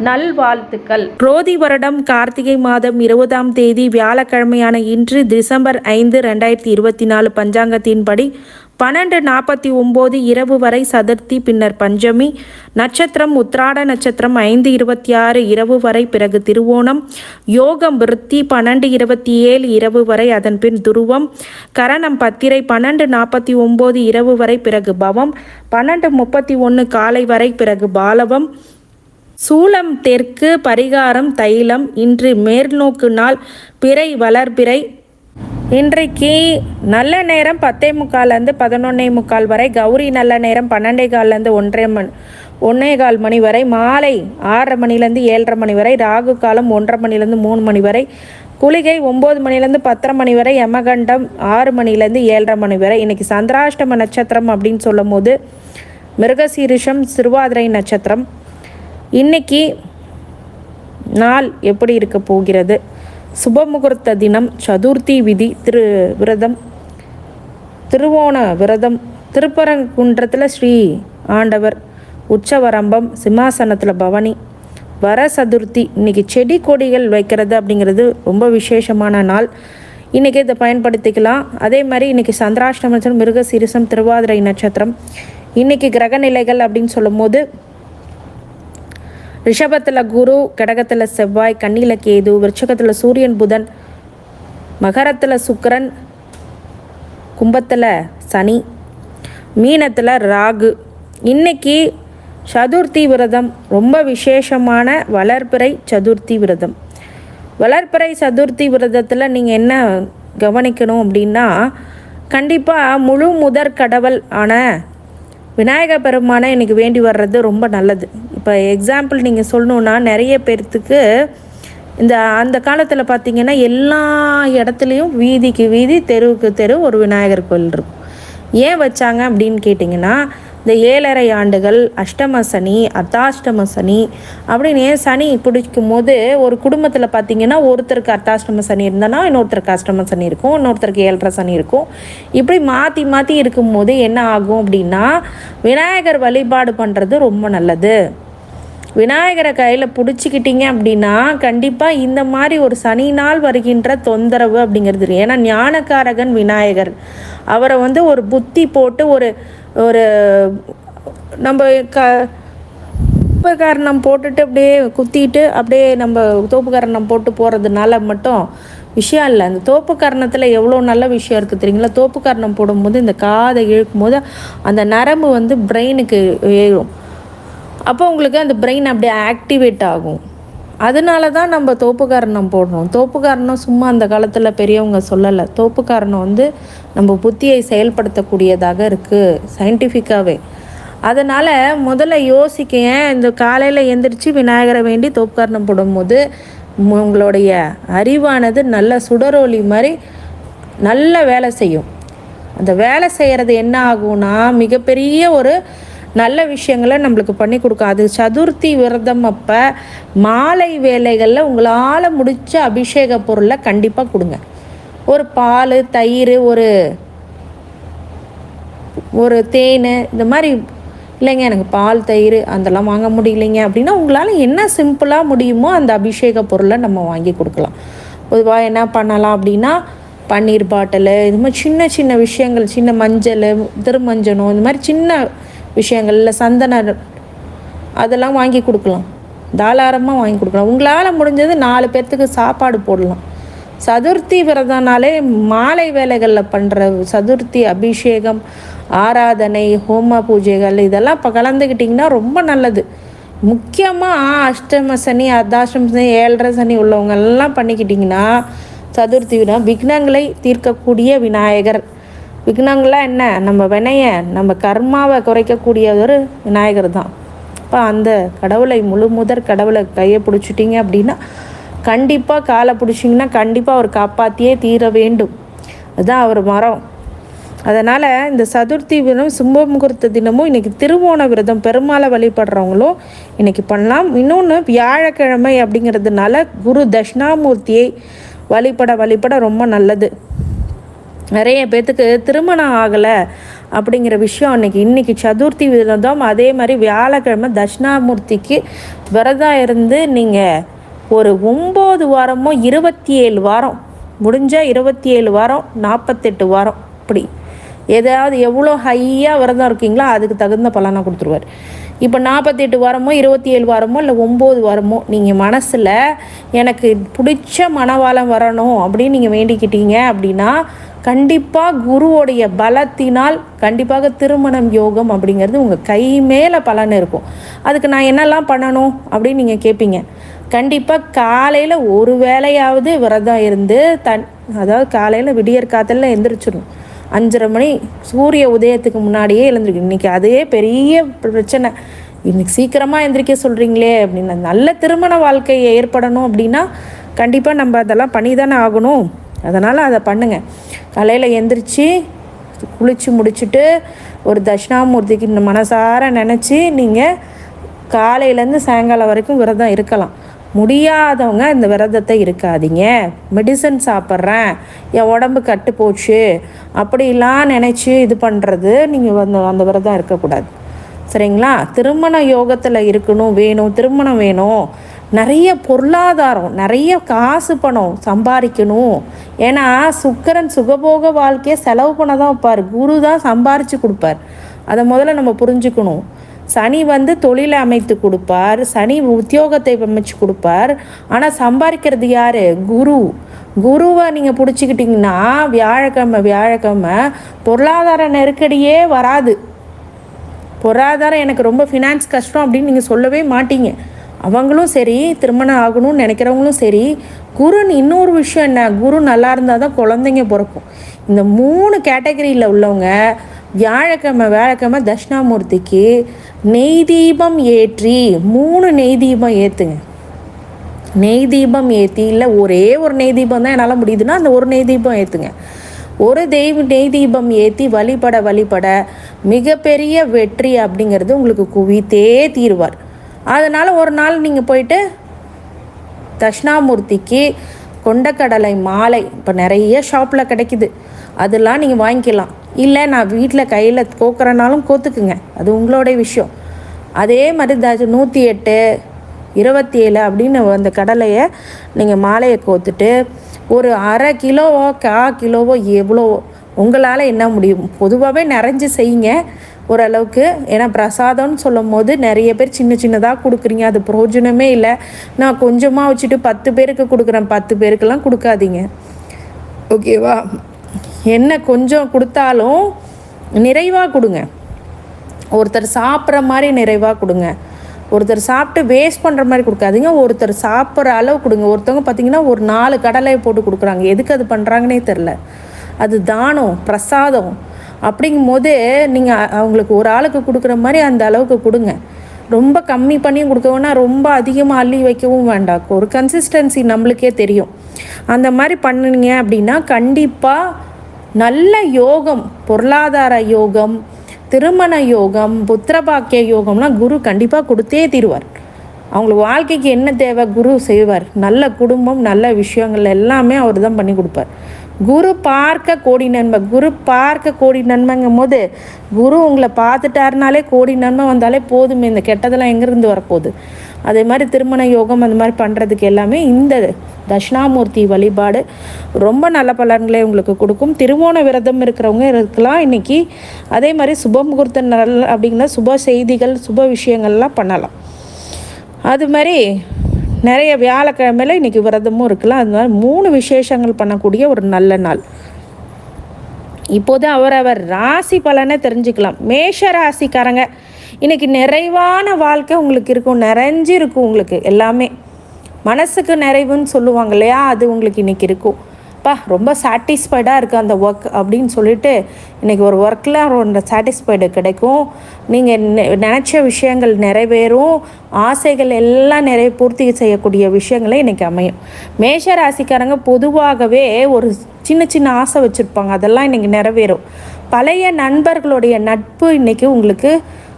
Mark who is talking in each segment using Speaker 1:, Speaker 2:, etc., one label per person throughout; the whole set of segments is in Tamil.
Speaker 1: நல்வாழ்த்துக்கள். ரோதி வருடம் கார்த்திகை மாதம் இருபதாம் தேதி வியாழக்கிழமையான இன்று டிசம்பர் ஐந்து ரெண்டாயிரத்தி இருபத்தி நாலு பஞ்சாங்கத்தின்படி பன்னெண்டு நாற்பத்தி ஒம்பது இரவு வரை சதுர்த்தி பின்னர் பஞ்சமி நட்சத்திரம் உத்ராட நட்சத்திரம் ஐந்து இருபத்தி ஆறு இரவு வரை பிறகு திருவோணம் யோகம் விருத்தி பன்னெண்டு இருபத்தி ஏழு இரவு வரை அதன் பின் துருவம் கரணம் பத்திரை பன்னெண்டு நாற்பத்தி ஒம்பது இரவு வரை பிறகு பவம் பன்னெண்டு முப்பத்தி ஒன்று காலை வரை பிறகு பாலவம் சூலம் தெற்கு பரிகாரம் தைலம் இன்று மேல்நோக்கு நாள் பிறை வளர்பிறை. இன்றைக்கு நல்ல நேரம் பத்தே முக்கால்லேருந்து பதினொன்னே முக்கால் வரை கௌரி நல்ல நேரம் பன்னெண்டே கால்லேருந்து ஒன்றரை மணி ஒன்றே கால் மணி வரை மாலை ஆறரை மணிலேருந்து ஏழரை மணி வரை ராகு காலம் ஒன்றரை மணிலேருந்து மூணு மணி வரை குளிகை ஒம்பது மணிலேருந்து பத்தரை மணி வரை யமகண்டம் ஆறு மணிலேருந்து ஏழரை மணி வரை. இன்றைக்கி சந்திராஷ்டம நட்சத்திரம் அப்படின்னு சொல்லும் போது மிருகசீரிஷம் சிறுவாதிரை நட்சத்திரம். இன்னைக்கு நாள் எப்படி இருக்க போகிறது? சுபமுகூர்த்த தினம் சதுர்த்தி விதி திரு விரதம் திருவோண விரதம் திருப்பரங்குன்றத்தில் ஸ்ரீ ஆண்டவர் உச்சவரம்பம் சிம்மாசனத்தில் பவனி வர சதுர்த்தி இன்னைக்கு செடி கொடிகள் வைக்கிறது அப்படிங்கிறது ரொம்ப விசேஷமான நாள். இன்றைக்கி இதை பயன்படுத்திக்கலாம். அதே மாதிரி இன்றைக்கி சந்திராஷ்டமம் மிருக சிறுசம் திருவாதிரை நட்சத்திரம் இன்றைக்கி கிரக நிலைகள் அப்படின்னு சொல்லும்போது ரிஷபத்தில் குரு கடகத்தில் செவ்வாய் கண்ணில கேது விருச்சகத்தில் சூரியன் புதன் மகரத்தில் சுக்கரன் கும்பத்தில் சனி மீனத்தில் ராகு. இன்னைக்கு சதுர்த்தி விரதம் ரொம்ப விசேஷமான வளர்பிறை சதுர்த்தி விரதம். வளர்பிறை சதுர்த்தி விரதத்தில் நீங்கள் என்ன கவனிக்கணும் அப்படின்னா கண்டிப்பாக முழு முதற் கடவுள் ஆன விநாயக பெருமானை இன்னைக்கு வேண்டி வர்றது ரொம்ப நல்லது. இப்போ எக்ஸாம்பிள் நீங்கள் சொல்லணுன்னா நிறைய பேர்த்துக்கு இந்த அந்த காலத்தில் பார்த்தீங்கன்னா எல்லா இடத்துலையும் வீதிக்கு வீதி தெருவுக்கு தெரு ஒரு விநாயகர் கோயில் இருக்கும். ஏன் வச்சாங்க அப்படின்னு கேட்டிங்கன்னா இந்த ஏழரை ஆண்டுகள் அஷ்டம சனி அர்த்தாஷ்டம சனி அப்படின்னு சனி பிடிக்கும் போது ஒரு குடும்பத்தில் பார்த்தீங்கன்னா ஒருத்தருக்கு அர்த்தாஷ்டம சனி இருந்தனா இன்னொருத்தருக்கு அஷ்டம சனி இருக்கும் இன்னொருத்தருக்கு ஏழரை சனி இருக்கும். இப்படி மாற்றி மாற்றி இருக்கும்போது என்ன ஆகும் அப்படின்னா விநாயகர் வழிபாடு பண்ணுறது ரொம்ப நல்லது. விநாயகரை கையில் பிடிச்சிக்கிட்டீங்க அப்படின்னா கண்டிப்பாக இந்த மாதிரி ஒரு சனி நாள் வருகின்ற தொந்தரவு அப்படிங்கிறது ஏன்னா ஞானக்காரகன் விநாயகர். அவரை வந்து ஒரு புத்தி போட்டு ஒரு ஒரு நம்ம க தோப்புக்காரணம் போட்டுட்டு அப்படியே குத்திட்டு அப்படியே நம்ம தோப்புக்காரணம் போட்டு போகிறதுனால மட்டும் விஷயம் இல்லை. அந்த தோப்புக்கரணத்தில் எவ்வளோ நல்ல விஷயம் இருக்குது தெரியுங்களா? தோப்பு போடும்போது இந்த காதை இழுக்கும் போது அந்த நரம்பு வந்து பிரெயினுக்கு ஏறும். அப்போ உங்களுக்கு அந்த பிரெயின் அப்படியே ஆக்டிவேட் ஆகும். அதனால தான் நம்ம தோப்புக்காரணம் போடுறோம். தோப்புக்காரணம் சும்மா அந்த காலத்தில் பெரியவங்க சொல்லலை. தோப்புக்காரணம் வந்து நம்ம புத்தியை செயல்படுத்தக்கூடியதாக இருக்குது சயின்டிஃபிக்காகவே அதனால் முதல்ல யோசிக்க ஏன் இந்த காலையில் எந்திரிச்சு விநாயகரை வேண்டி தோப்புக்காரணம் போடும்போது உங்களுடைய அறிவானது நல்ல சுடரோலி மாதிரி நல்ல வேலை செய்யும். அந்த வேலை செய்கிறது என்ன ஆகும்னா மிகப்பெரிய ஒரு நல்ல விஷயங்களை நம்மளுக்கு பண்ணி கொடுக்கும் அது சதுர்த்தி விரதம் அப்போ மாலை வேலைகளில் உங்களால் முடித்த அபிஷேக பொருளை கண்டிப்பாக கொடுங்க. ஒரு பால் தயிர் ஒரு ஒரு தேன் இந்த மாதிரி இல்லைங்க எனக்கு பால் தயிர் அதெல்லாம் வாங்க முடியலைங்க அப்படின்னா உங்களால் என்ன சிம்பிளாக முடியுமோ அந்த அபிஷேக பொருளை நம்ம வாங்கி கொடுக்கலாம். பொதுவாக என்ன பண்ணலாம் அப்படின்னா பன்னீர் பாட்டில் இது மாதிரி சின்ன சின்ன விஷயங்கள் சின்ன மஞ்சள் திருமஞ்சனம் இந்த மாதிரி சின்ன விஷயங்களில் சந்தன அதெல்லாம் வாங்கி கொடுக்கலாம். தாராளமாக வாங்கி கொடுக்கலாம். உங்களால் முடிஞ்சது நாலு பேர்த்துக்கு சாப்பாடு போடலாம். சதுர்த்தி விரதம்னாலே மாலை வேலைகளில் பண்ணுற சதுர்த்தி அபிஷேகம் ஆராதனை ஹோம பூஜைகள் இதெல்லாம் இப்போ கலந்துக்கிட்டிங்கன்னா ரொம்ப நல்லது. முக்கியமாக அஷ்டம சனி அர்த்தாஷ்டம சனி ஏழரை சனி உள்ளவங்கள்லாம் பண்ணிக்கிட்டிங்கன்னா சதுர்த்தி வினா விக்னங்களை தீர்க்கக்கூடிய விநாயகர். விக்னங்கள்லாம் என்ன? நம்ம வினைய நம்ம கர்மாவை குறைக்கக்கூடிய ஒரு விநாயகர் தான். இப்போ அந்த கடவுளை முழு முதற் கடவுளை கையை பிடிச்சிட்டிங்க அப்படின்னா கண்டிப்பாக காலை பிடிச்சிங்கன்னா கண்டிப்பாக அவர் காப்பாற்றியே தீர வேண்டும். அதுதான் அவர் மரம். அதனால் இந்த சதுர்த்தி தினம் சும்ப முகூர்த்த தினமும் இன்றைக்கி திருவோண விரதம் பெருமாளை வழிபடுறவங்களும் இன்றைக்கி பண்ணலாம். இன்னொன்று வியாழக்கிழமை அப்படிங்கிறதுனால குரு தட்சிணாமூர்த்தியை வழிபட வழிபட ரொம்ப நல்லது. நிறைய பேர்த்துக்கு திருமணம் ஆகலை அப்படிங்கிற விஷயம் அன்றைக்கி இன்றைக்கி சதுர்த்தி விரதம் அதே மாதிரி வியாழக்கிழமை தட்சிணாமூர்த்திக்கு விரதம் இருந்து நீங்கள் ஒரு ஒம்பது வாரமோ இருபத்தி ஏழு வாரம் முடிஞ்சால் இருபத்தி ஏழு வாரம் நாற்பத்தெட்டு வாரம் அப்படி எதாவது எவ்வளோ ஹையாக விரதம் இருக்கீங்களோ அதுக்கு தகுந்த பலனை கொடுத்துருவார். இப்போ நாற்பத்தெட்டு வாரமோ இருபத்தி ஏழு வாரமோ இல்லை ஒம்பது வாரமோ நீங்கள் மனசில் எனக்கு பிடிச்ச மனவாளம் வரணும் அப்படின்னு நீங்கள் வேண்டிக்கிட்டீங்க அப்படின்னா கண்டிப்பாக குருவோடைய பலத்தினால் கண்டிப்பாக திருமணம் யோகம் அப்படிங்கிறது உங்கள் கை மேலே பலன் இருக்கும். அதுக்கு நான் என்னெல்லாம் பண்ணணும் அப்படின்னு நீங்கள் கேட்பீங்க கண்டிப்பாக காலையில் ஒரு வேலையாவது விரதம் இருந்து தன் அதாவது காலையில் விடியற் காத்தில் எந்திரிச்சிடணும். அஞ்சரை மணி சூரிய உதயத்துக்கு முன்னாடியே எழுந்திருக்கு இன்றைக்கி அதே பெரிய பிரச்சனை. இன்னைக்கு சீக்கிரமாக எந்திரிக்க சொல்கிறீங்களே அப்படின்னு. நல்ல திருமண வாழ்க்கை ஏற்படணும் அப்படின்னா கண்டிப்பாக நம்ம அதெல்லாம் பண்ணி தானே ஆகணும். அதனால் அதை பண்ணுங்கள் காலையில் எந்திரிச்சு குளித்து முடிச்சுட்டு ஒரு தட்சிணாமூர்த்திக்கு இந்த மனசார நினச்சி நீங்கள் காலையிலேருந்து சாயங்காலம் வரைக்கும் விரதம் இருக்கலாம். முடியாதவங்க இந்த விரதத்தை இருக்காதீங்க. மெடிசன் சாப்பிட்றேன். என் உடம்பு கட்டு போச்சு. அப்படிலாம் நினச்சி இது பண்ணுறது நீங்கள் அந்த அந்த விரதம் இருக்கக்கூடாது. சரிங்களா? திருமண யோகத்தில் இருக்கணும் வேணும் திருமணம் வேணும். நிறைய பொருளாதாரம் நிறைய காசு பணம் சம்பாதிக்கணும். ஏன்னா சுக்கரன் சுகபோக வாழ்க்கையை செலவு பண்ண தான் வைப்பார். குரு தான் சம்பாரித்து கொடுப்பார். அதை முதல்ல நம்ம புரிஞ்சுக்கணும். சனி வந்து தொழிலை அமைத்து கொடுப்பார். சனி உத்தியோகத்தை அமைச்சு கொடுப்பார். ஆனால் சம்பாதிக்கிறது யார்? குரு. குருவை நீங்கள் பிடிச்சிக்கிட்டிங்கன்னா வியாழக்கிழமை வியாழக்கிழமை பொருளாதார நெருக்கடியே வராது. பொருளாதாரம் எனக்கு ரொம்ப ஃபினான்ஸ் கஷ்டம் அப்படின்னு நீங்கள் சொல்லவே மாட்டீங்க. அவங்களும் சரி திருமணம் ஆகணும்னு நினைக்கிறவங்களும் சரி குருன்னு இன்னொரு விஷயம் என்ன? குரு நல்லா இருந்தால் தான் குழந்தைங்க பிறக்கும். இந்த மூணு கேட்டகரியில் உள்ளவங்க வியாழக்கிழமை வியாழக்கிழமை தட்சிணாமூர்த்திக்கு நெய் தீபம் ஏற்றி மூணு நெய் தீபம் ஏற்றுங்க நெய் தீபம் ஏற்றி இல்லை ஒரே ஒரு நெய் தீபம் தான் என்னால் முடியுதுன்னா அந்த ஒரு நெய் தீபம் ஏற்றுங்க ஒரு தெய்வ நெய் தீபம் ஏற்றி வழிபட வழிபட மிகப்பெரிய வெற்றி அப்படிங்கிறது உங்களுக்கு குவித்தே தீர்வார். அதனால் ஒரு நாள் நீங்கள் போயிட்டு தட்சிணாமூர்த்திக்கு கொண்டக்கடலை மாலை இப்போ நிறைய ஷாப்பில் கிடைக்குது. அதெல்லாம் நீங்கள் வாங்கிக்கலாம். இல்லை நான் வீட்டில் கையில் கோக்குறனாலும் கோத்துக்குங்க. அது உங்களோடைய விஷயம். அதே மாதிரி தாச்சு நூற்றி எட்டு இருபத்தி ஏழு அப்படின்னு அந்த கடலையை நீங்கள் மாலையை கோத்துட்டு ஒரு அரை கிலோவோ கா கிலோவோ எவ்வளோவோ உங்களால் என்ன முடியும்? பொதுவாகவே நிறைஞ்சு செய்யுங்க. ஓரளவுக்கு ஏன்னா பிரசாதம்னு சொல்லும் போது நிறைய பேர் சின்ன சின்னதாக கொடுக்குறீங்க. அது பிரயோஜனமே இல்லை. நான் கொஞ்சமாக வச்சுட்டு பத்து பேருக்கு கொடுக்குறேன். பத்து பேருக்கெல்லாம் கொடுக்காதீங்க. ஓகேவா? என்ன கொஞ்சம் கொடுத்தாலும் நிறைவாக கொடுங்க. ஒருத்தர் சாப்பிட்ற மாதிரி நிறைவாக கொடுங்க. ஒருத்தர் சாப்பிட்டு வேஸ்ட் பண்ணுற மாதிரி கொடுக்காதீங்க. ஒருத்தர் சாப்பிட்ற அளவு கொடுங்க. ஒருத்தவங்க பார்த்தீங்கன்னா ஒரு நாலு கடலையை போட்டு கொடுக்குறாங்க. எதுக்கு அது பண்ணுறாங்கன்னே தெரில. அது தானம் பிரசாதம். அப்படிங்கும் போது நீங்கள் அவங்களுக்கு ஒரு ஆளுக்கு கொடுக்குற மாதிரி அந்த அளவுக்கு கொடுங்க. ரொம்ப கம்மி பண்ணியும் கொடுக்கவும்னா ரொம்ப அதிகமாக அள்ளி வைக்கவும் வேண்டாம். ஒரு கன்சிஸ்டன்சி நம்மளுக்கே தெரியும். அந்த மாதிரி பண்ணுனீங்க அப்படின்னா கண்டிப்பாக நல்ல யோகம் பொருளாதார யோகம் திருமண யோகம் புத்திரபாக்கிய யோகம்லாம் குரு கண்டிப்பாக கொடுத்தே தீருவார். அவங்களுக்கு வாழ்க்கைக்கு என்ன தேவை குரு செய்வார். நல்ல குடும்பம் நல்ல விஷயங்கள் எல்லாமே அவர் தான் பண்ணி கொடுப்பார். குரு பார்க்க கோடி நன்மை குரு பார்க்க கோடி நன்மைங்கும் போது குரு உங்களை பார்த்துட்டாருனாலே கோடி நன்மை வந்தாலே போதுமே இந்த கெட்டதெல்லாம் எங்கேருந்து வரப்போகுது? அதே மாதிரி திருமண யோகம் அந்த மாதிரி பண்ணுறதுக்கு எல்லாமே இந்த தட்சிணாமூர்த்தி வழிபாடு ரொம்ப நல்ல பலன்களை உங்களுக்கு கொடுக்கும். திருவோண விரதம் இருக்கிறவங்க இருக்கலாம் இன்றைக்கி அதே மாதிரி சுப முகூர்த்த நல் அப்படிங்கிற சுப செய்திகள் சுப விஷயங்கள்லாம் பண்ணலாம். அது மாதிரி நிறைய வியாழக்கிழமையில் இன்றைக்கி விரதமும் இருக்கலாம். அது மாதிரி மூணு விசேஷங்கள் பண்ணக்கூடிய ஒரு நல்ல நாள். இப்போது அவரவர் ராசி பலனை தெரிஞ்சுக்கலாம். மேஷ ராசிக்காரங்க இன்றைக்கி நிறைவான வாழ்க்கை உங்களுக்கு இருக்கும். நிறைஞ்சு இருக்கும் உங்களுக்கு. எல்லாமே மனசுக்கு நிறைவுன்னு சொல்லுவாங்க இல்லையா? அது உங்களுக்கு இன்றைக்கி இருக்கும். அப்பா ரொம்ப சாட்டிஸ்ஃபைடாக இருக்குது அந்த ஒர்க் அப்படின்னு சொல்லிட்டு இன்றைக்கி ஒரு ஒர்க்கில் ஒரு சாட்டிஸ்ஃபைடு கிடைக்கும். நீங்கள் நினச்ச விஷயங்கள் நிறைவேறும். ஆசைகள் எல்லாம் நிறைய பூர்த்தி செய்யக்கூடிய விஷயங்களே இன்றைக்கி அமையும். மேஷ ராசிக்காரங்க பொதுவாகவே ஒரு சின்ன சின்ன ஆசை வச்சுருப்பாங்க. அதெல்லாம் இன்றைக்கி நிறைவேறும். பழைய நண்பர்களுடைய நட்பு இன்றைக்கி உங்களுக்கு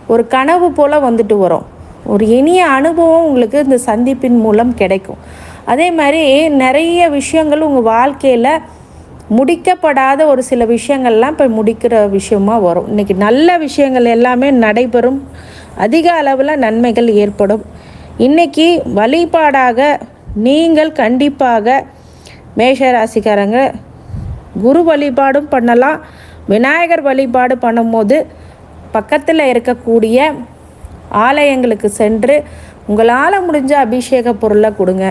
Speaker 1: ஒரு கனவு போல் வந்துட்டு வரும். ஒரு இனிய அனுபவம் உங்களுக்கு இந்த சந்திப்பின் மூலம் கிடைக்கும். அதே மாதிரி நிறைய விஷயங்கள் உங்கள் வாழ்க்கையில் முடிக்கப்படாத ஒரு சில விஷயங்கள்லாம் இப்போ முடிக்கிற விஷயமா வரும். இன்றைக்கி நல்ல விஷயங்கள் எல்லாமே நடைபெறும். அதிக அளவில் நன்மைகள் ஏற்படும். இன்றைக்கி வழிபாடாக நீங்கள் கண்டிப்பாக மேஷராசிக்காரங்க குரு வழிபாடும் பண்ணலாம். விநாயகர் வழிபாடு பண்ணும்போது பக்கத்தில் இருக்கக்கூடிய ஆலயங்களுக்கு சென்று உங்களால் முடிஞ்ச அபிஷேக பொருளை கொடுங்க.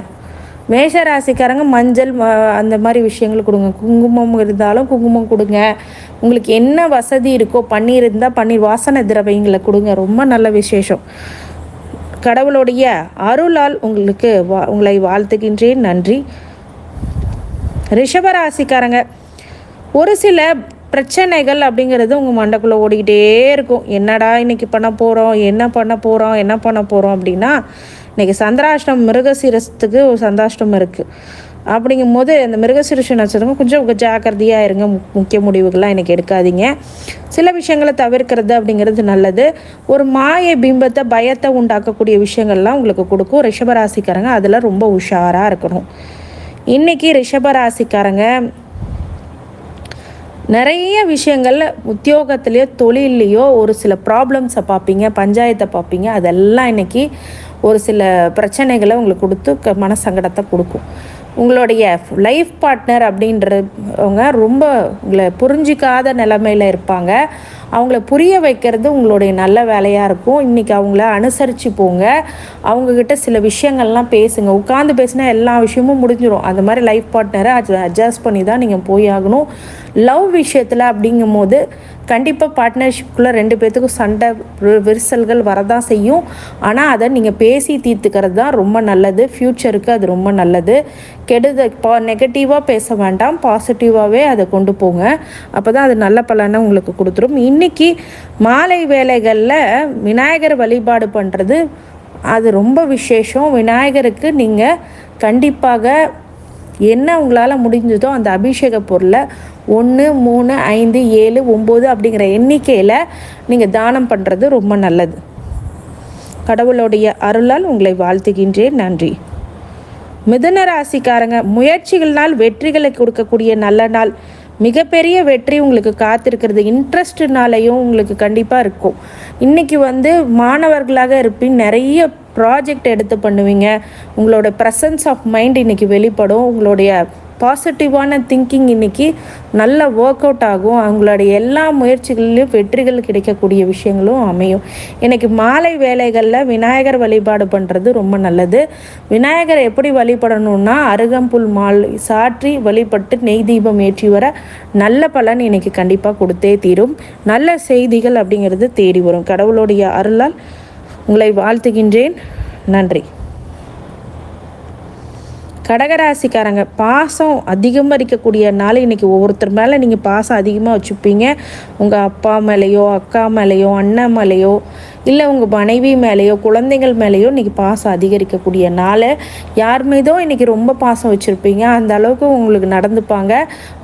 Speaker 1: மேஷராசிக்காரங்க மஞ்சள் அந்த மாதிரி விஷயங்கள் கொடுங்க. குங்குமம் இருந்தாலும் குங்குமம் கொடுங்க. உங்களுக்கு என்ன வசதி இருக்கோ பன்னீர் இருந்தால் பன்னீர் வாசனை திரவியங்களை கொடுங்க. ரொம்ப நல்ல விசேஷம். கடவுளுடைய அருளால் உங்களுக்கு வா உங்களை வாழ்த்துகின்றேன். நன்றி. ரிஷபராசிக்காரங்க ஒரு சில பிரச்சனைகள் அப்படிங்கிறது உங்கள் மண்டக்குள்ளே ஓடிக்கிட்டே இருக்கும். என்னடா இன்றைக்கி பண்ண போகிறோம் என்ன பண்ண போகிறோம் என்ன பண்ண போகிறோம் அப்படின்னா இன்றைக்கி சந்திராஷ்டம் மிருகசீரசத்துக்கு ஒரு சந்தாஷ்டம் இருக்குது அப்படிங்கும் போது இந்த மிருகசீரிஷ நட்சத்திரம் கொஞ்சம் ஜாக்கிரதையாக இருங்க. முக்கிய முடிவுகள்லாம் எனக்கு எடுக்காதீங்க. சில விஷயங்களை தவிர்க்கிறது அப்படிங்கிறது நல்லது. ஒரு மாய பிம்பத்தை பயத்தை உண்டாக்கக்கூடிய விஷயங்கள்லாம் உங்களுக்கு கொடுக்கும். ரிஷபராசிக்காரங்க அதில் ரொம்ப உஷாராக இருக்கணும். இன்றைக்கி ரிஷபராசிக்காரங்க நிறைய விஷயங்களில் உத்தியோகத்துலேயோ தொழிலையோ ஒரு சில ப்ராப்ளம்ஸை பார்ப்பீங்க பஞ்சாயத்தை பார்ப்பீங்க. அதெல்லாம் இன்றைக்கி ஒரு சில பிரச்சனைகளை உங்களுக்கு கொடுத்து க மனசங்கடத்தை கொடுக்கும். உங்களுடைய லைஃப் பார்ட்னர் அப்படின்றவங்க ரொம்ப உங்களை புரிஞ்சிக்காத நிலமையில் இருப்பாங்க. அவங்கள புரிய வைக்கிறது உங்களுடைய நல்ல வேலையாக இருக்கும். இன்றைக்கி அவங்கள அனுசரித்து போங்க. அவங்கக்கிட்ட சில விஷயங்கள்லாம் பேசுங்க. உட்காந்து பேசினா எல்லா விஷயமும் முடிஞ்சிடும் அந்த மாதிரி லைஃப் பார்ட்னரை அட்ஜஸ்ட் பண்ணி தான் நீங்கள் போய் ஆகணும். லவ் விஷயத்தில் அப்படிங்கும் போது கண்டிப்பாக பார்ட்னர்ஷிப்குள்ளே ரெண்டு பேர்த்துக்கும் சண்டை விரிசல்கள் வரதான் செய்யும். ஆனால் அதை நீங்கள் பேசி தீர்த்துக்கிறது தான் ரொம்ப நல்லது. ஃப்யூச்சருக்கு அது ரொம்ப நல்லது. கெடுத பா நெகட்டிவாக பேச வேண்டாம். பாசிட்டிவாகவே அதை கொண்டு போங்க. அப்போ தான் அது நல்ல பலனை உங்களுக்கு கொடுத்துரும். இன்றைக்கி மாலை வேலைகளில் விநாயகர் வழிபாடு பண்ணுறது அது ரொம்ப விசேஷம். விநாயகருக்கு நீங்கள் கண்டிப்பாக என்ன உங்களால் முடிஞ்சதோ அந்த அபிஷேக பொருளை ஒன்று மூணு ஐந்து ஏழு ஒம்பது அப்படிங்கிற எண்ணிக்கையில் நீங்கள் தானம் பண்ணுறது ரொம்ப நல்லது. கடவுளுடைய அருளால் உங்களை வாழ்த்துகின்றேன். நன்றி. மிதுன ராசிக்காரங்க முயற்சிகள்னால் வெற்றிகளை கொடுக்கக்கூடிய நல்ல நாள். மிகப்பெரிய வெற்றி உங்களுக்கு காத்திருக்கிறது. இன்ட்ரெஸ்ட்னாலையும் உங்களுக்கு கண்டிப்பாக இருக்கும். இன்றைக்கி வந்து மாணவர்களாக இருப்பின் நிறைய ப்ராஜெக்ட் எடுத்து பண்ணுவீங்க. உங்களோட ப்ரெசன்ஸ் ஆஃப் மைண்ட் இன்றைக்கி வெளிப்படும். உங்களுடைய பாசிட்டிவான திங்கிங் இன்றைக்கி நல்ல ஒர்க் அவுட் ஆகும். அவங்களுடைய எல்லா முயற்சிகளிலும் வெற்றிகள் கிடைக்கக்கூடிய விஷயங்களும் அமையும். இன்றைக்கி மாலை வேலைகளில் விநாயகர் வழிபாடு பண்ணுறது ரொம்ப நல்லது. விநாயகர் எப்படி வழிபடணும்னா அருகம்புல் மால் சாற்றி வழிபட்டு நெய் தீபம் ஏற்றி வர நல்ல பலன் இன்றைக்கி கண்டிப்பாக கொடுத்தே தீரும். நல்ல செய்திகள் அப்படிங்கிறது தேடி வரும். கடவுளுடைய அருளால் உங்களை வாழ்த்துகின்றேன். நன்றி. கடகராசிக்காரங்க பாசம் அதிகமாக இருக்கக்கூடிய நாள் இன்றைக்கி ஒவ்வொருத்தர் மேலே நீங்கள் பாசம் அதிகமாக வச்சுப்பீங்க. உங்கள் அப்பா மேலேயோ அக்கா மேலேயோ அண்ணன் மேலேயோ இல்லை உங்கள் மனைவி மேலேயோ குழந்தைகள் மேலேயோ இன்றைக்கி பாசம் அதிகரிக்கக்கூடிய நாள் யார் மீதோ இன்றைக்கி ரொம்ப பாசம் வச்சுருப்பீங்க. அந்த அளவுக்கு உங்களுக்கு நடந்துப்பாங்க.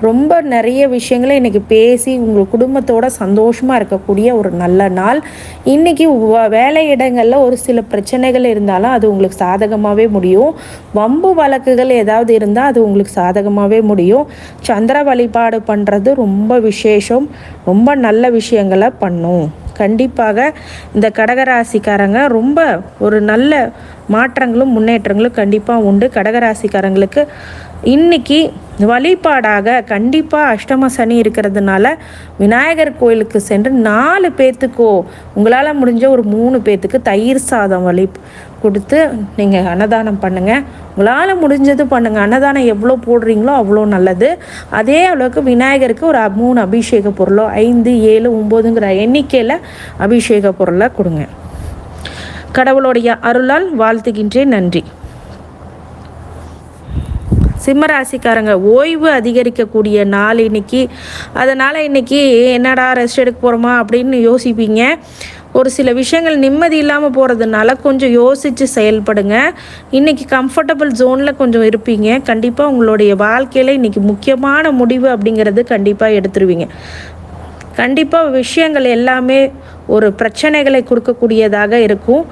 Speaker 1: ரொம்ப நிறைய விஷயங்களை இன்றைக்கி பேசி உங்கள் குடும்பத்தோட சந்தோஷமாக இருக்கக்கூடிய ஒரு நல்ல நாள். இன்றைக்கி வேலை இடங்களில் ஒரு சில பிரச்சனைகள் இருந்தாலும் அது உங்களுக்கு சாதகமாகவே முடியும். வம்பு வழக்குகள் ஏதாவது இருந்தால் அது உங்களுக்கு சாதகமாகவே முடியும். சந்திர வழிபாடு பண்ணுறது ரொம்ப விசேஷம். ரொம்ப நல்ல விஷயங்களை பண்ணும். கண்டிப்பாக இந்த கடகராசிக்காரங்க ரொம்ப ஒரு நல்ல மாற்றங்களும் முன்னேற்றங்களும் கண்டிப்பாக உண்டு. கடகராசிக்காரங்களுக்கு இன்னைக்கு வழிபாடாக கண்டிப்பாக அஷ்டம சனி இருக்கிறதுனால விநாயகர் கோயிலுக்கு சென்று நாலு பேர்த்துக்கோ உங்களால் முடிஞ்ச ஒரு மூணு பேர்த்துக்கு தயிர் சாதம் வழி கொடுத்து நீங்கள் அன்னதானம் பண்ணுங்கள் உங்களால் முடிஞ்சது பண்ணுங்கள் அன்னதானம் எவ்வளோ போடுறீங்களோ அவ்வளோ நல்லது. அதே அளவுக்கு விநாயகருக்கு ஒரு மூணு அபிஷேக பொருளோ ஐந்து ஏழு ஒம்போதுங்கிற எண்ணிக்கையில் அபிஷேக பொருளை கொடுங்க. கடவுளுடைய அருளால் வாழ்த்துகின்றேன். நன்றி. சிம்மராசிக்காரங்க ஓய்வு அதிகரிக்கக்கூடிய நாள் இன்னைக்கு. அதனால் இன்னைக்கு என்னடா ரெஸ்ட் எடுக்க போகிறோமா அப்படின்னு யோசிப்பீங்க. ஒரு சில விஷயங்கள் நிம்மதி இல்லாமல் போகிறதுனால கொஞ்சம் யோசித்து செயல்படுங்க. இன்றைக்கி கம்ஃபர்டபுள் ஜோனில் கொஞ்சம் இருப்பீங்க. கண்டிப்பாக உங்களுடைய வாழ்க்கையில் இன்றைக்கி முக்கியமான முடிவு அப்படிங்கிறது கண்டிப்பாக எடுத்துருவீங்க. கண்டிப்பாக விஷயங்கள் எல்லாமே ஒரு பிரச்சனைகளை கொடுக்கக்கூடியதாக இருக்கும்.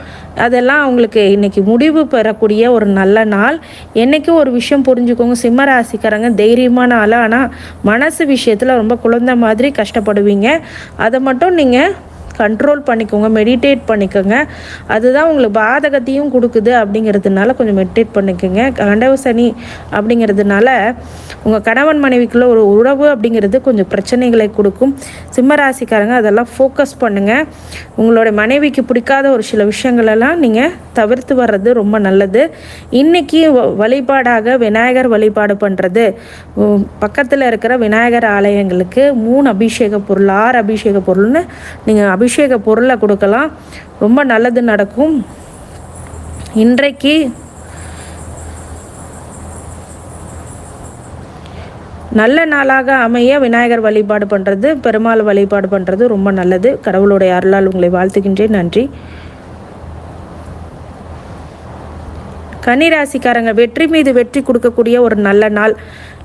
Speaker 1: அதெல்லாம் அவங்களுக்கு இன்றைக்கி முடிவு பெறக்கூடிய ஒரு நல்ல நாள். என்றைக்கும் ஒரு விஷயம் புரிஞ்சுக்கோங்க. சிம்ம ராசிக்காரங்க தைரியமான ஆள் ஆனால் மனசு விஷயத்தில் ரொம்ப குழந்தை மாதிரி கஷ்டப்படுவீங்க. அதை மட்டும் நீங்கள் கண்ட்ரோல் பண்ணிக்கோங்க மெடிடேட் பண்ணிக்கோங்க. அதுதான் உங்களுக்கு பாதகத்தையும் கொடுக்குது அப்படிங்கிறதுனால கொஞ்சம் மெடிடேட் பண்ணிக்கோங்க. கண்டவ சனி அப்படிங்கிறதுனால உங்கள் கணவன் மனைவிக்குள்ள ஒரு உறவு அப்படிங்கிறது கொஞ்சம் பிரச்சனைகளை கொடுக்கும். சிம்ம ராசிக்காரங்க அதெல்லாம் ஃபோக்கஸ் பண்ணுங்கள் உங்களோட மனைவிக்கு பிடிக்காத ஒரு சில விஷயங்களெல்லாம் நீங்கள் தவிர்த்து வர்றது ரொம்ப நல்லது. இன்றைக்கி வழிபாடாக விநாயகர் வழிபாடு பண்ணுறது பக்கத்தில் இருக்கிற விநாயகர் ஆலயங்களுக்கு மூணு அபிஷேக பொருள் ஆறு அபிஷேக பொருள்னு நீங்கள் அபிஷேக பொருளை கொடுக்கலாம். ரொம்ப நல்லது நடக்கும். இன்றைக்கு நல்ல நாளாக அமைய விநாயகர் வழிபாடு பண்ணுறது பெருமாள் வழிபாடு பண்ணுறது ரொம்ப நல்லது. கடவுளுடைய அருளால் உங்களை வாழ்த்துகின்றேன். நன்றி. கன்னிராசிக்காரங்க வெற்றி மீது வெற்றி கொடுக்கக்கூடிய ஒரு நல்ல நாள்.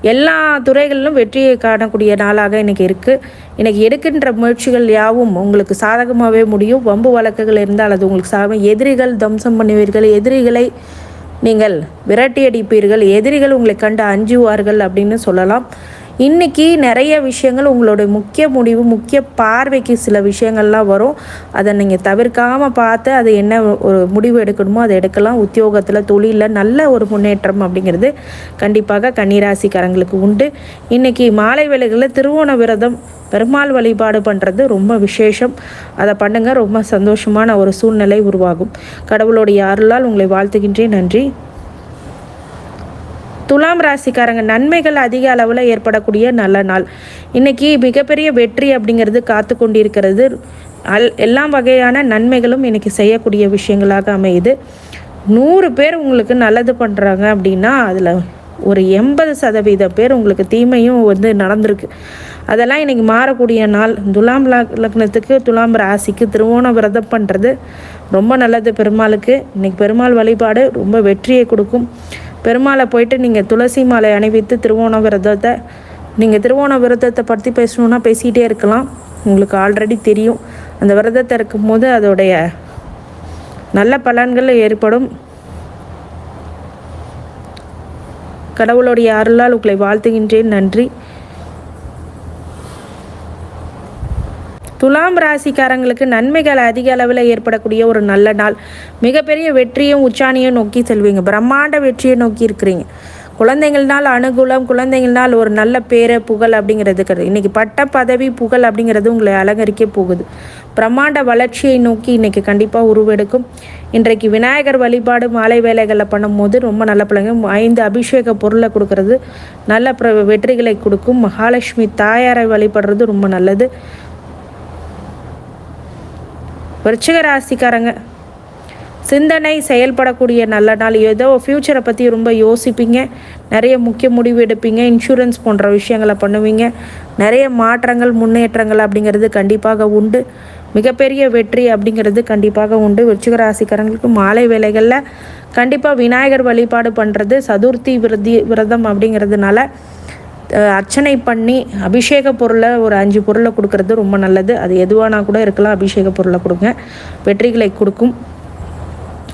Speaker 1: எல்லா துறைகளிலும் வெற்றியை காணக்கூடிய நாளாக இன்றைக்கி இருக்குது இன்றைக்கி எடுக்கின்ற முயற்சிகள் யாவும் உங்களுக்கு சாதகமாகவே முடியும். வம்பு வழக்குகள் இருந்தால் அது உங்களுக்கு சாதகம். எதிரிகள் தம்சம் பண்ணுவீர்கள். எதிரிகளை நீங்கள் விரட்டி அடிப்பீர்கள். எதிரிகள் உங்களை கண்டு அஞ்சுவார்கள் அப்படின்னு சொல்லலாம். இன்றைக்கி நிறைய விஷயங்கள் உங்களுடைய முக்கிய முடிவு முக்கிய பார்வைக்கு சில விஷயங்கள்லாம் வரும். அதை நீங்கள் தவிர்க்காமல் பார்த்து அதை என்ன ஒரு முடிவு எடுக்கணுமோ அதை எடுக்கலாம். உத்தியோகத்தில் தொழிலில் நல்ல ஒரு முன்னேற்றம் அப்படிங்கிறது கண்டிப்பாக கன்னிராசிக்காரங்களுக்கு உண்டு. இன்றைக்கி மாலை வேலைகளில் திருவோண விரதம் பெருமாள் வழிபாடு பண்ணுறது ரொம்ப விசேஷம். அதை பண்ணுங்கள் ரொம்ப சந்தோஷமான ஒரு சூழ்நிலை உருவாகும். கடவுளுடைய அருளால் உங்களை வாழ்த்துகின்றேன். நன்றி. துலாம் ராசிக்காரங்க நன்மைகள் அதிக அளவில் ஏற்படக்கூடிய நல்ல நாள். இன்றைக்கி மிகப்பெரிய வெற்றி அப்படிங்கிறது காத்து கொண்டிருக்கிறது. அல் எல்லா வகையான நன்மைகளும் இன்றைக்கி செய்யக்கூடிய விஷயங்களாக அமையுது. நூறு பேர் உங்களுக்கு நல்லது பண்ணுறாங்க அப்படின்னா அதில் ஒரு எண்பது சதவீத பேர் உங்களுக்கு தீமையும் வந்து நடந்திருக்கு. அதெல்லாம் இன்றைக்கி மாறக்கூடிய நாள். துலாம் லக்னத்துக்கு துலாம் ராசிக்கு திருவோண விரதம் பண்ணுறது ரொம்ப நல்லது பெருமாளுக்கு. இன்றைக்கி பெருமாள் வழிபாடு ரொம்ப வெற்றியை கொடுக்கும். பெருமாளை போயிட்டு நீங்கள் துளசி மாலை அணிவித்து திருவோண விரதத்தை நீங்கள் திருவோண விரதத்தை பற்றி பேசணுன்னா பேசிகிட்டே இருக்கலாம். உங்களுக்கு ஆல்ரெடி தெரியும். அந்த விரதத்தை இருக்கும்போது அதோடைய நல்ல பலன்கள் ஏற்படும். கடவுளுடைய அருளால் உங்களை வாழ்த்துகின்றேன். நன்றி. துலாம் ராசிக்காரங்களுக்கு நன்மைகள் அதிக அளவில் ஏற்படக்கூடிய ஒரு நல்ல நாள். மிகப்பெரிய வெற்றியும் உச்சாணியும் நோக்கி செல்வீங்க. பிரம்மாண்ட வெற்றியை நோக்கி இருக்கிறீங்க. குழந்தைங்கள்னால் அனுகூலம் குழந்தைங்கள்னால் ஒரு நல்ல பேர புகழ் அப்படிங்கிறது கிடையாது. இன்றைக்கி பட்ட பதவி புகழ் அப்படிங்கிறது உங்களை அலங்கரிக்க போகுது. பிரம்மாண்ட வளர்ச்சியை நோக்கி இன்றைக்கி கண்டிப்பாக உருவெடுக்கும். இன்றைக்கு விநாயகர் வழிபாடு மாலை வேலைகளில் பண்ணும்போது ரொம்ப நல்ல பிள்ளைங்க ஐந்து அபிஷேக பொருளை கொடுக்கறது. நல்ல வெற்றிகளை கொடுக்கும். மகாலட்சுமி தாயாரை வழிபடுறது ரொம்ப நல்லது. விருச்சிக ராசிக்காரங்க. சிந்தனை செயல்படக்கூடிய நல்ல நாள் ஏதோ ஃப்யூச்சரை பற்றி ரொம்ப யோசிப்பீங்க. நிறைய முக்கிய முடிவு எடுப்பீங்க. இன்சூரன்ஸ் போன்ற விஷயங்களை பண்ணுவீங்க. நிறைய மாற்றங்கள் முன்னேற்றங்கள் அப்படிங்கிறது கண்டிப்பாக உண்டு. மிகப்பெரிய வெற்றி அப்படிங்கிறது கண்டிப்பாக உண்டு. விருச்சிக ராசிக்காரங்களுக்கு மாலை வேலைகளில் கண்டிப்பாக விநாயகர் வழிபாடு பண்ணுறது சதுர்த்தி விரதி விரதம் அப்படிங்கிறதுனால அர்ச்சனை பண்ணி அபிஷேக பொருளை ஒரு அஞ்சு பொருளை கொடுக்கறது ரொம்ப நல்லது. அது எதுவானா கூட இருக்கலாம். அபிஷேக பொருளை கொடுங்க. வெற்றிகளை கொடுக்கும்.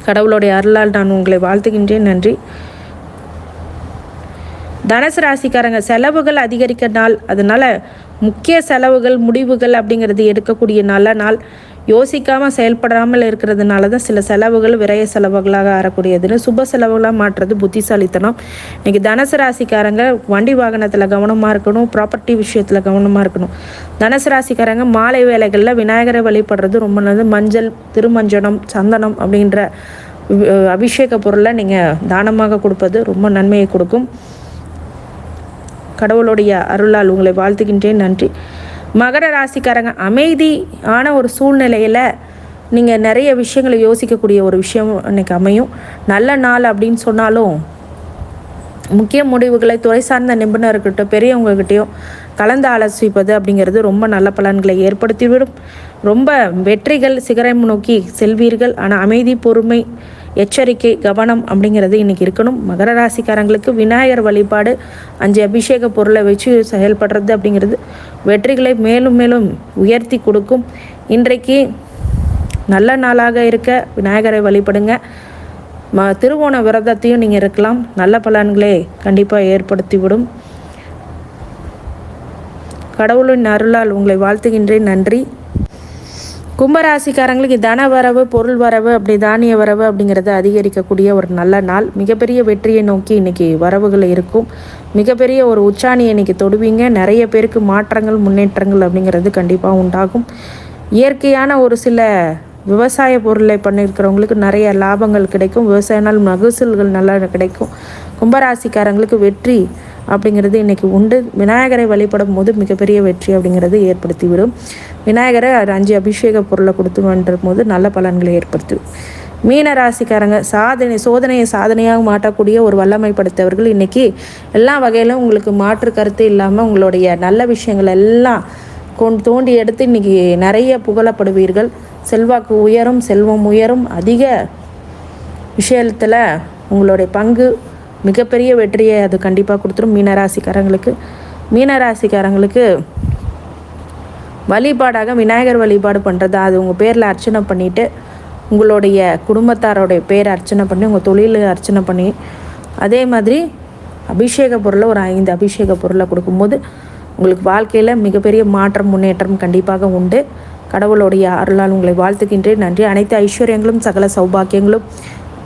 Speaker 1: கடவுளுடைய அருளால் நான் உங்களை வாழ்த்துகின்றேன். நன்றி. தனுசு ராசிக்காரங்க செலவுகள் அதிகரிக்க நாள் அதனால் முக்கிய செலவுகள் முடிவுகள் அப்படிங்கிறது எடுக்கக்கூடிய நல்ல நாள். யோசிக்காமல் செயல்படாமல் இருக்கிறதுனால தான் சில செலவுகள் விரைய செலவுகளாக ஆறக்கூடியதுன்னு சுப செலவுகளாக மாற்றுறது புத்திசாலித்தனம். இன்றைக்கி தனுசு ராசிக்காரங்க வண்டி வாகனத்தில் கவனமாக இருக்கணும் ப்ராப்பர்ட்டி விஷயத்தில் கவனமாக இருக்கணும். தனுசு ராசிக்காரங்க மாலை வேலைகளில் விநாயகரை வழிபடுறது ரொம்ப நல்லது. மஞ்சள் திருமஞ்சனம் சந்தனம் அப்படின்ற அபிஷேக பொருளை நீங்கள் தானமாக கொடுப்பது ரொம்ப நன்மையை கொடுக்கும். கடவுளுடைய அருளால் உங்களை வாழ்த்துகின்றேன் நன்றி. மகர ராசிக்காரங்க அமைதியான ஒரு சூழ்நிலையில் நீங்கள் நிறைய விஷயங்களை யோசிக்கக்கூடிய ஒரு விஷயம் அன்னைக்கு அமையும். நல்ல நாள் அப்படின்னு சொன்னாலும் முக்கிய முடிவுகளை துறை சார்ந்த நிபுணர்கிட்ட பெரியவங்ககிட்டையும் கலந்து ஆலோசிப்பது அப்படிங்கிறது ரொம்ப நல்ல பலன்களை ஏற்படுத்திவிடும். ரொம்ப வெற்றிகள் சிகரம் நோக்கி செல்வீர்கள். ஆனால் அமைதி பொறுமை எச்சரிக்கை கவனம் அப்படிங்கிறது இன்றைக்கி இருக்கணும். மகர ராசிக்காரங்களுக்கு விநாயகர் வழிபாடு அஞ்சு அபிஷேக பொருளை வச்சு செயல்படுறது அப்படிங்கிறது வெற்றிகளை மேலும் மேலும் உயர்த்தி கொடுக்கும். இன்றைக்கு நல்ல நாளாக இருக்க விநாயகரை வழிபடுங்க. ம திருவோண விரதத்தையும் நீங்கள் இருக்கலாம். நல்ல பலன்களே கண்டிப்பாக ஏற்படுத்திவிடும். கடவுளின் அருளால் உங்களை வாழ்த்துகின்றேன். நன்றி. கும்பராசிக்காரங்களுக்கு தன வரவு பொருள் வரவு அப்படி தானிய வரவு அப்படிங்கிறத அதிகரிக்கக்கூடிய ஒரு நல்ல நாள். மிகப்பெரிய வெற்றியை நோக்கி இன்றைக்கி வரவுகள் இருக்கும். மிகப்பெரிய ஒரு உச்சாணியை இன்றைக்கி தொடுவீங்க. நிறைய பேருக்கு மாற்றங்கள் முன்னேற்றங்கள் அப்படிங்கிறது கண்டிப்பாக உண்டாகும். இயற்கையான ஒரு சில விவசாய பொருளை பண்ணியிருக்கிறவங்களுக்கு நிறைய லாபங்கள் கிடைக்கும். விவசாயினால் மகசூல்கள் நல்லா கிடைக்கும். கும்பராசிக்காரங்களுக்கு வெற்றி அப்படிங்கிறது இன்றைக்கி உண்டு. விநாயகரை வழிபடும் போது மிகப்பெரிய வெற்றி அப்படிங்கிறது ஏற்படுத்திவிடும். விநாயகரை அஞ்சு அபிஷேக பொருளை கொடுத்துன்ற போது நல்ல பலன்களை ஏற்படுத்தி. மீன ராசிக்காரங்க சாதனை சோதனையை சாதனையாக மாட்டக்கூடிய ஒரு வல்லமை படுத்தவர்கள் இன்றைக்கி எல்லா வகையிலும் உங்களுக்கு மாற்று கருத்து இல்லாமல் உங்களுடைய நல்ல விஷயங்கள் எல்லாம் கொண்டு தோண்டி எடுத்து இன்றைக்கி நிறைய புகழப்படுவீர்கள். செல்வாக்கு உயரும் செல்வம் உயரும். அதிக விஷயத்தில் உங்களுடைய பங்கு மிகப்பெரிய வெற்றியை அது கண்டிப்பாக கொடுத்துரும் மீனராசிக்காரங்களுக்கு. மீனராசிக்காரங்களுக்கு வழிபாடாக விநாயகர் வழிபாடு பண்ணுறது அது உங்கள் பேரில் அர்ச்சனை பண்ணிவிட்டு உங்களுடைய குடும்பத்தாரோடைய பேர் அர்ச்சனை பண்ணி உங்கள் தொழிலில் அர்ச்சனை பண்ணி அதே மாதிரி அபிஷேக பொருளை ஒரு ஐந்து அபிஷேக பொருளை கொடுக்கும்போது உங்களுக்கு வாழ்க்கையில் மிகப்பெரிய மாற்றம் முன்னேற்றம் கண்டிப்பாக உண்டு. கடவுளுடைய அருளால் உங்களை வாழ்த்துக்கின்றேன் நன்றி. அனைத்து ஐஸ்வர்யங்களும் சகல சௌபாக்கியங்களும்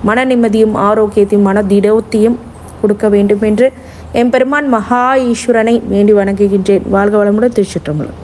Speaker 1: மன நிம்மதியும் ஆரோக்கியத்தையும் மன திடத்தையும் கொடுக்க வேண்டும் என்று எம்பெருமான் மகா ஈஸ்வரனை வேண்டி வணங்குகின்றேன். வாழ்க வளமுடன் திருச்சிற்றம்பலம்.